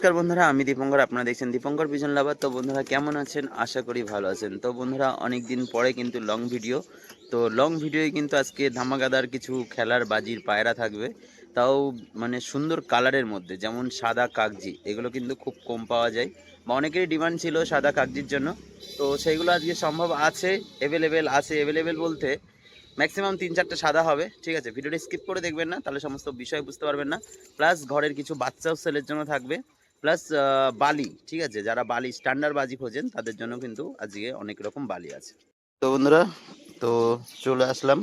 নমস্কার বন্ধুরা, আমি দীপঙ্কর, আপনারা দেখছেন দীপঙ্কর বিজন লাভার। তো বন্ধুরা, কেমন আছেন? আশা করি ভালো আছেন। তো বন্ধুরা অনেক দিন পরে কিন্তু লং ভিডিও তো লং ভিডিওয়ে কিন্তু আজকে ধামাকাদার কিছু খেলার বাজির পায়রা থাকবে। তাও মানে সুন্দর কালারের মধ্যে, যেমন সাদা কাগজি এগুলো কিন্তু খুব কম পাওয়া যায়। বা অনেকেরই ডিমান্ড ছিল সাদা কাগজির জন্য। তো সেইগুলো আজকে সম্ভব আছে অ্যাভেলেবেল আছে অ্যাভেলেবেল বলতে ম্যাক্সিমাম তিন চারটে সাদা হবে, ঠিক আছে? ভিডিওটি স্কিপ করে দেখবেন না, তাহলে সমস্ত বিষয় বুঝতে পারবেন না। প্লাস ঘরের কিছু বাচ্চাও সেলের জন্য থাকবে। প্লাস বালি, ঠিক আছে? যারা বালি স্ট্যান্ডার্ড বাজি খোঁজেন, তাদের জন্য কিন্তু আজকে অনেক রকম বালি আছে। তো বন্ধুরা, তো চলে আসলাম।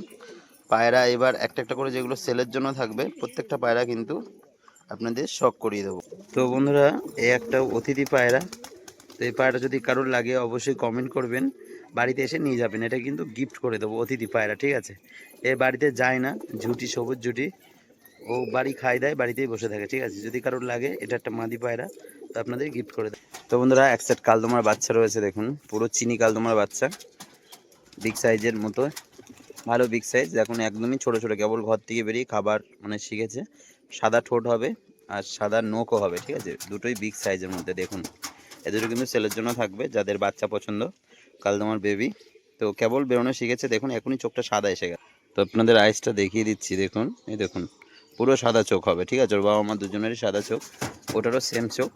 পায়রা এবার একটা একটা করে যেগুলো সেলের জন্য থাকবে, প্রত্যেকটা পায়রা কিন্তু আপনাদের শখ করিয়ে দেবো। তো বন্ধুরা এই একটা অতিথি পায়রা। তো এই পায়রা যদি কারোর লাগে, অবশ্যই কমেন্ট করবেন। বাড়িতে এসে নিয়ে যাবেন। এটা কিন্তু গিফট করে দেবো অতিথি পায়রা, ঠিক আছে? এ বাড়িতে যায় না, ঝুটি, সবুজ ঝুটি। ও বাড়ি খাই দেয়, বাড়িতেই বসে থাকে, ঠিক আছে? যদি কারোর লাগে, এটা একটা মাদি পায়রা, তো আপনাদের গিফট করে দেয়। তো বন্ধুরা, এক সেট কালদমার বাচ্চা রয়েছে, দেখুন, পুরো চিনি কালদমার বাচ্চা বিগ সাইজের মতো, ভালো বিগ সাইজ এখন একদমই ছোট ছোট, কেবল ঘর থেকে বেরিয়ে খাবার মানে শিখেছে। সাদা ঠোঁট হবে আর সাদা নোকও হবে, ঠিক আছে? দুটোই বিগ সাইজের মধ্যে, দেখুন। এ দুটো কিন্তু সেলের জন্য থাকবে, যাদের বাচ্চা পছন্দ, কালদমার বেবি তো কেবল বেরোনো শিখেছে, দেখুন, এখনই চোখটা সাদা এসে গেছে। তো আপনাদের আইসটা দেখিয়ে দিচ্ছি, দেখুন, এই দেখুন। পুরো সাদা চোখ হবে, ঠিক আছে? ওর বাবা মা দুজনেরই সাদা চোখ, ওটারও সেম চোখ।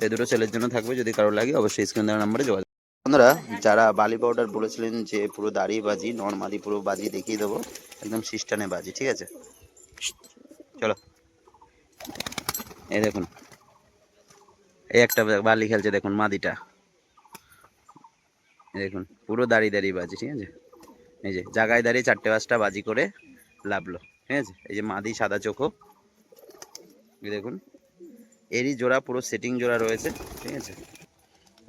এই দুটো ছেলের জন্য থাকবে, যদি কারও লাগে, অবশ্যই স্ক্রিন দেওয়ার নাম্বারে যোগাযোগ বন্ধুরা, যারা বালি পাউডার বলেছিলেন যে পুরো দাড়ি বাজি নর্মালি পুরো বাজি দেখিয়ে দেবো, একদম সিস্টানে বাজি, ঠিক আছে? চলো। এই দেখুন, এই একটা বালি খেলছে, দেখুন, মাদিটা। দেখুন, পুরো দাঁড়িয়ে দাঁড়িয়ে বাজি, ঠিক আছে? এই যে, জায়গায় দাঁড়িয়ে চারটে পাঁচটা বাজি করে লাভলো। ঠিক আছে? এই যে মাদি সাদা চোখো। দেখুন। এরই জোড়া, পুরো সেটিং জোড়া রয়েছে, ঠিক আছে?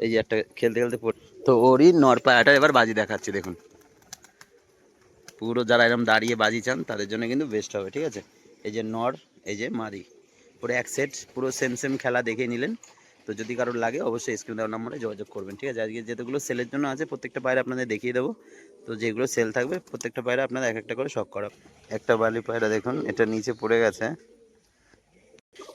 এই যে একটা খেলতে খেলতে তো ওরই নর পায়াটা এবার বাজি দেখাচ্ছি, দেখুন। পুরো যারা এরকম দাঁড়িয়ে বাজি চান, তাদের জন্য কিন্তু বেস্ট হবে, ঠিক আছে? এই যে নর, এই যে মাদি। পুরো এক সেট পুরো সেম সেম খেলা দেখে নিলেন। তো যদি কারোর লাগে, অবশ্যই স্ক্রিন দেওয়ার নম্বরে যোগাযোগ করবেন, ঠিক আছে? আজকে যেগুলো সেলের জন্য আছে, প্রত্যেকটা পায়রা আপনাদের দেখিয়ে দেবো। তো যেগুলো সেল থাকবে, প্রত্যেকটা পায়রা আপনাদের এক একটা করে শখ করা। একটা বালি পায়রা দেখুন, এটা নিচে পড়ে গেছে।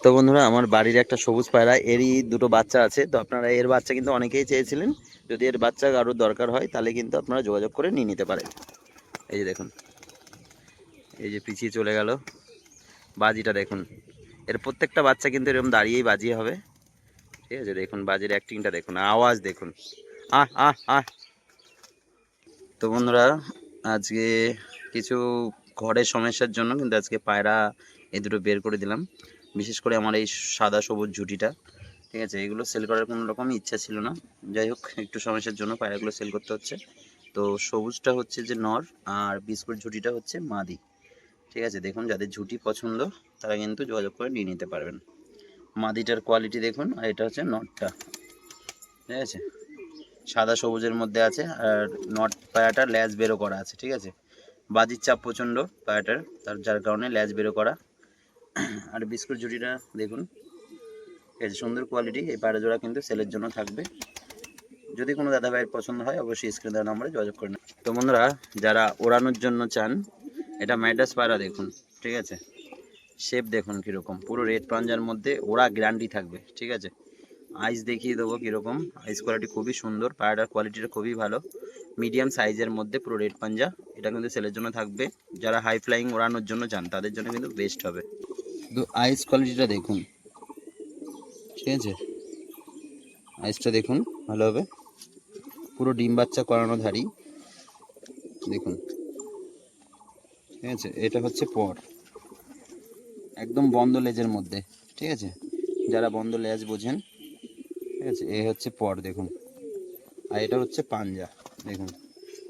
তো বন্ধুরা, আমার বাড়ির একটা সবুজ পায়রা, এরই দুটো বাচ্চা আছে। তো আপনারা এর বাচ্চা কিন্তু অনেকেই চেয়েছিলেন। যদি এর বাচ্চা কারোর দরকার হয়, তাহলে কিন্তু আপনারা যোগাযোগ করে নিয়ে নিতে পারেন। এই যে দেখুন, এই যে পিছিয়ে চলে গেল। বাজিটা দেখুন, এর প্রত্যেকটা বাচ্চা কিন্তু এরকম দাঁড়িয়েই বাজিয়ে হবে। ঠিক আছে? দেখুন, বাজির অ্যাক্টিংটা দেখুন, আওয়াজ দেখুন। আহ আহ আহ। তো বন্ধুরা, আজকে কিছু ঘরের সমস্যার জন্য কিন্তু আজকে পায়রা এ দুটো বের করে দিলাম। বিশেষ করে আমার এই সাদা সবুজ ঝুটিটা, ঠিক আছে? এগুলো সেল করার কোনো রকম ইচ্ছা ছিল না। যাই হোক, একটু সমস্যার জন্য পায়রাগুলো সেল করতে হচ্ছে। তো সবুজটা হচ্ছে যে নর, আর বিস্কুট ঝুটিটা হচ্ছে মাদি। ঠিক আছে? দেখুন, যাদের ঝুটি পছন্দ, তারা কিন্তু যোগাযোগ করে নিয়ে নিতে পারবেন। মাদিটার কোয়ালিটি দেখুন, আর এটা হচ্ছে নটটা ঠিক আছে? সাদা সবুজের মধ্যে আছে, আর নট পায়াটার ল্যাজ বেরো করা আছে, ঠিক আছে? বাজির চাপ প্রচণ্ড পায়াটার, তার, যার কারণে ল্যাজ বেরো করা। আর বিস্কুট জুটিটা দেখুন। ঠিক আছে সুন্দর কোয়ালিটি এই পায়রা জোড়া কিন্তু সেলের জন্য থাকবে। যদি কোনো দাদা ভাইয়ের পছন্দ হয়, অবশ্যই স্ক্রিন দেওয়ার নম্বরে যোগাযোগ করে নেবেন। তো বন্ধুরা, যারা ওড়ানোর জন্য চান, এটা ম্যাডাস পায়রা দেখুন, ঠিক আছে? শেপ দেখুন কীরকম। পুরো রেড পাঞ্জার মধ্যে ওরা গ্যারান্টি থাকবে, ঠিক আছে? আইস দেখিয়ে দেবো কীরকম। আইস কোয়ালিটি খুবই সুন্দর পায়রাটার কোয়ালিটিটা খুবই ভালো। মিডিয়াম সাইজের মধ্যে পুরো রেড পাঞ্জা, এটা কিন্তু সেলের জন্য থাকবে। যারা হাই ফ্লাইং ওড়ানোর জন্য চান, তাদের জন্য কিন্তু বেস্ট হবে। কিন্তু আইস কোয়ালিটিটা দেখুন। ঠিক আছে? আইসটা দেখুন, ভালো হবে। পুরো ডিম বাচ্চা করানো ধাড়ি দেখুন। ঠিক আছে? এটা হচ্ছে পর। একদম বন্ধ লেজের মধ্যে, ঠিক আছে? যারা বন্ধ লেজ বোঝেন, ঠিক আছে? এ হচ্ছে পর, দেখুন। আর এটা হচ্ছে পাঞ্জা, দেখুন।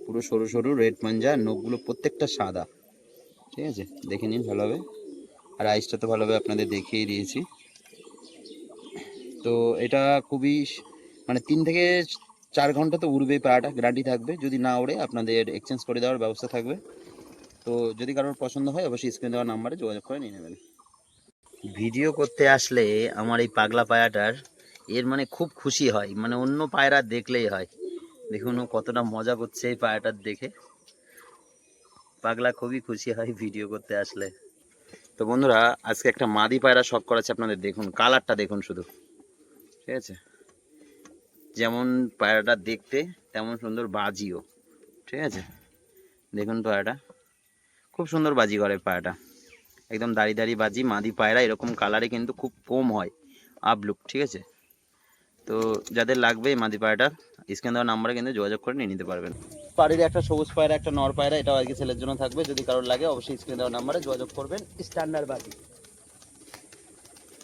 পুরো সরু সরু রেড পাঞ্জা নখগুলো প্রত্যেকটা সাদা, ঠিক আছে? দেখে নিন, ভালোভাবে। আর আইসটা তো ভালোভাবে আপনাদের দেখিয়ে দিয়েছি। তো এটা খুবই মানে তিন থেকে চার ঘণ্টা তো উড়বেই পাড়াটা গ্যারান্টি থাকবে। যদি না ওড়ে, আপনাদের এক্সচেঞ্জ করে দেওয়ার ব্যবস্থা থাকবে। তো যদি কারোর পছন্দ হয়, অবশ্যই স্ক্রিন দেওয়ার নাম্বারে যোগাযোগ করে নিয়ে নেবেন। ভিডিও করতে আসলে আমার এই পাগলা পায়রাটার এর মানে খুব খুশি হয়। মানে অন্য পায়রা দেখলেই হয়। দেখুন ও কতটা মজা করছে এই পায়রাটার দেখে। পাগলা খুবই খুশি হয় ভিডিও করতে আসলে। তো বন্ধুরা, আজকে একটা মাদি পায়রা শখ করাচ্ছে আপনাদের। দেখুন, কালারটা দেখুন শুধু। ঠিক আছে? যেমন পায়রাটা দেখতে, তেমন সুন্দর বাজিও। ঠিক আছে? দেখুন পায়রাটা। খুব সুন্দর বাজি করে পায়রাটা। একদম দাড়ি দাড়ি বাজি মাদি পায়রা এরকম কালারে কিন্তু খুব কম হয়। আপ লুক ঠিক আছে? তো যাদের লাগবে এই মাদি পায়রাটা স্ক্যান দেওয়ার নাম্বারে কিন্তু যোগাযোগ করে নিয়ে নিতে পারবেন। বাড়ির একটা সবুজ পায়রা একটা নর পায়রা এটাও আজকে ছেলের জন্য থাকবে। যদি কারোর লাগে অবশ্যই স্ক্রিন দেওয়ার নাম্বারে যোগাযোগ করবেন। স্ট্যান্ডার্ড বাজি।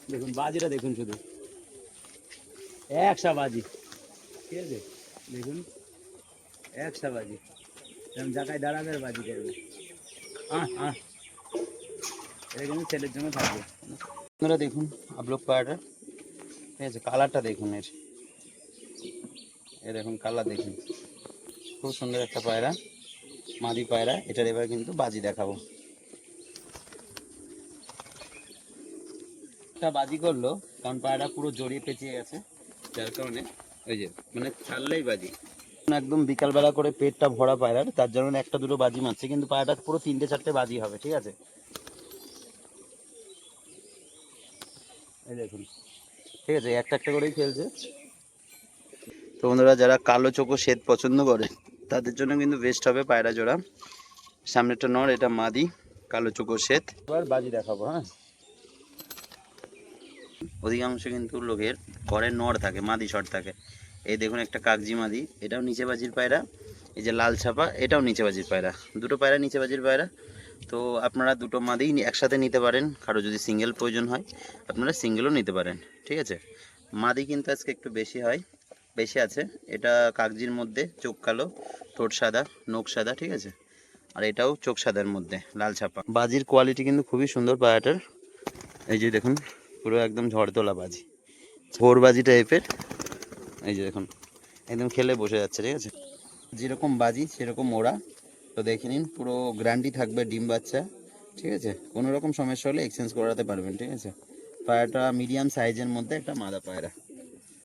দেখুন বাজিটা দেখুন শুধু। একশা বাজি। ঠিক আছে? দেখুন একশা বাজি। জায়গায় দাঁড়াবে বাজি করবে। আহ আহ। এটা কিন্তু ছেলের জন্য থাকবে। আপনারা দেখুন আপলোক পায়রাটা ঠিক আছে কালারটা দেখুন এর। এ দেখুন কালার দেখুন। খুব সুন্দর একটা পায়রা, মাদি পায়রা। এটার এবার কিন্তু বাজি দেখাবো। একটা বাজি করল, কারণ পায়রা পুরো জড়িয়ে পেঁচিয়ে গেছে। যার কারণে ওই যে মানে ছাড়লেই বাজি। একদম বিকালবেলা করে পেটটা ভরা পায়রার, তার জন্য একটা দুটো বাজি মারছে, কিন্তু পায়রাটা পুরো তিনটে চারটে বাজি হবে, ঠিক আছে? এই দেখুন ঠিক আছে একটা একটা করেই খেলছে। তো বন্ধুরা যারা কালো চোখো শ্বেত পছন্দ করে তাদের জন্য কিন্তু বেস্ট হবে পায়রা জোড়া। সামনেটা নর এটা মাদি কালো চোখো শ্বেত। এবার বাজি দেখাবো হ্যাঁ? অধিকাংশ কিন্তু লোকের ঘরে নর থাকে মাদি শট থাকে। এই দেখুন একটা কাগজি মাদি এটাও নিচে বাজির পায়রা এই যে লাল ছাপা এটাও নিচে বাজির পায়রা। দুটো পায়রা নিচে বাজির পায়রা। তো আপনারা দুটো মাদিই একসাথে নিতে পারেন। কারও যদি সিঙ্গেল প্রয়োজন হয়, আপনারা সিঙ্গেলও নিতে পারেন। ঠিক আছে? মাদি কিন্তু আজকে একটু বেশি হয়, বেশি আছে। এটা কাগজির মধ্যে, চোখ কালো, ঠোঁট সাদা, নখ সাদা, ঠিক আছে? আর এটাও চোখ সাদার মধ্যে, লাল ছাপা। বাজির কোয়ালিটি কিন্তু খুবই সুন্দর পায়াটার। এই যে দেখুন, পুরো একদম ঝড়তোলা বাজি। ভোর বাজি টাইপের এই যে দেখুন, একদম খেলে বসে যাচ্ছে, ঠিক আছে? যেরকম বাজি, সেরকম ওরা তো দেখে নিন, পুরো গ্রান্ডি থাকবে ডিম বাচ্চা, ঠিক আছে? কোনো রকম সমস্যা হলে এক্সচেঞ্জ করাতে পারবেন, ঠিক আছে? পায়রাটা মিডিয়াম সাইজের মধ্যে একটা মাদা পায়রা।